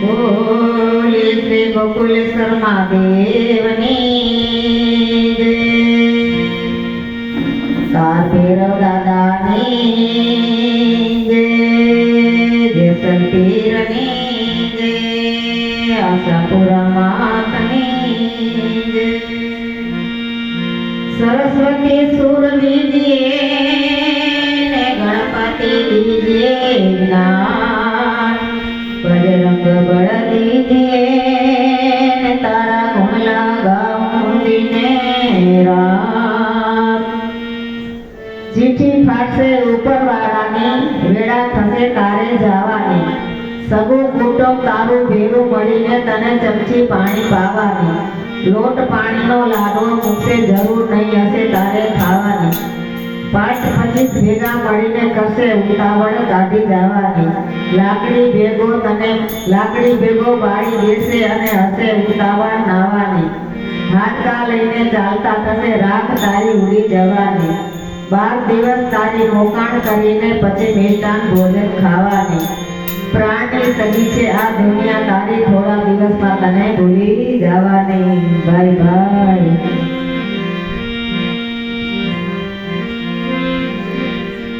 બોલે શ્રી ગોકુલેશ્વર મહાદેવની વેળા થશે તારે જવાની. સગું કુટુંબ તારું ભેરું પડીને તને ચમચી પાણી પાવાની. લોટ પાણીનો લાડવો મૂકશે, જરૂર નહીં હશે તારે ખાવાની. પાંચ પચીસ ભેગા મળીને કરશે ઉતાવળ કાઢી જવાની. લાકડી ભેગો તને, લાકડી ભેગો બાળી દેશે અને હશે ઉતાવળ નાવાની. હાથકા લઈને ચાલતા થશે, રાખ તારી ઉડી જવાની. બાર દિવસ તારી મોકાણ કરીને પછી મિષ્ટાન ભોજન ખાવાની. પ્રાણની સગી છે આ દુનિયા, તારી થોડા દિવસમાં તને ભૂલી જવાની. ભાઈ ભાઈ.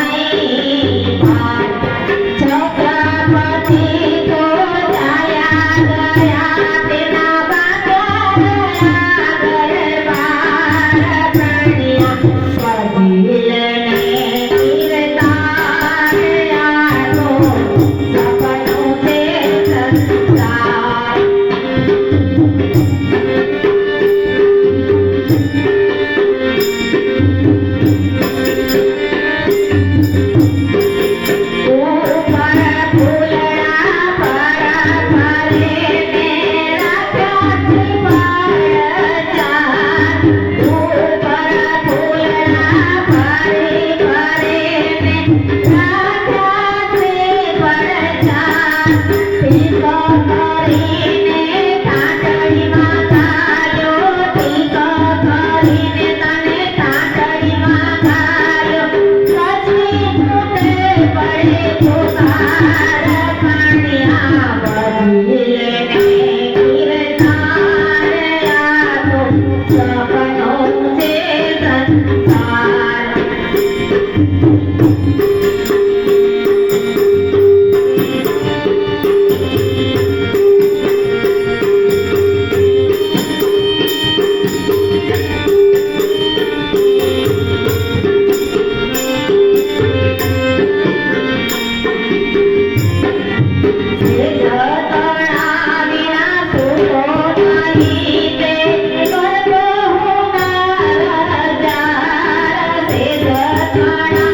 Amen. Bye.